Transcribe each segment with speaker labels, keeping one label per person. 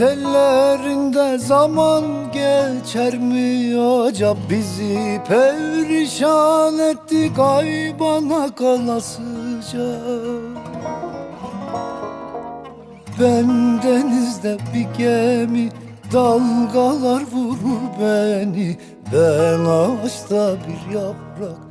Speaker 1: tellerinde zaman geçer mi acaba bizi perişan etti kaybana kalasıca. Ben denizde bir gemi dalgalar vurur beni. Ben ağaçta bir yaprak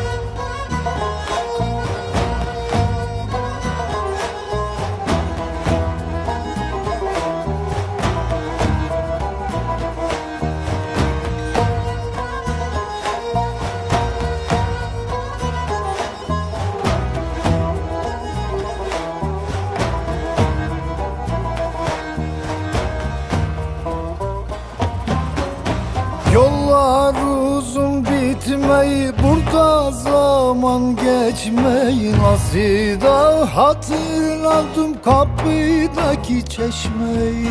Speaker 1: Yollar uzun bitmeyi burada zaman geçmeyi Nasıl da hatırladım kapıdaki çeşmeyi.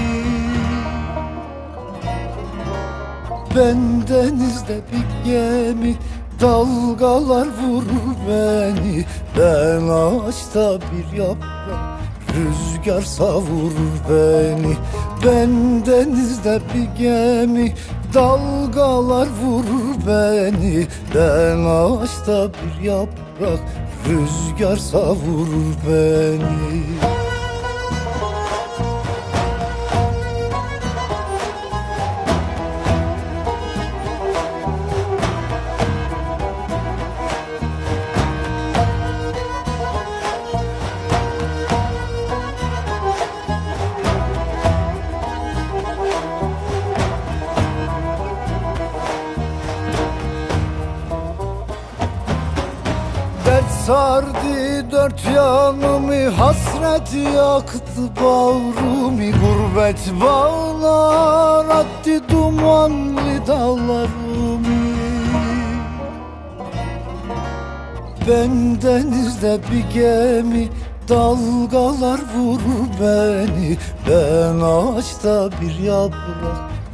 Speaker 1: Ben denizde bir gemi Dalgalar vurur beni. Ben ağaçta bir yaprak Rüzgar savurur beni. Ben denizde bir gemi Dalgalar vurur beni Ben ağaçta bir yaprak Rüzgar savurur beni Dert sardı dört yanımı Hasret yaktı bağrımı. Gurbet bağlar attı dumanlı dağlarımı. Ben denizde bir gemi Dalgalar vurur beni. Ben ağaçta bir yaprak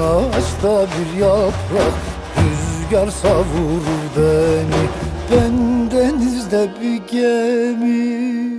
Speaker 1: ağaçta bir yaprak Rüzgar savurur beni. Ben denizde bir gemi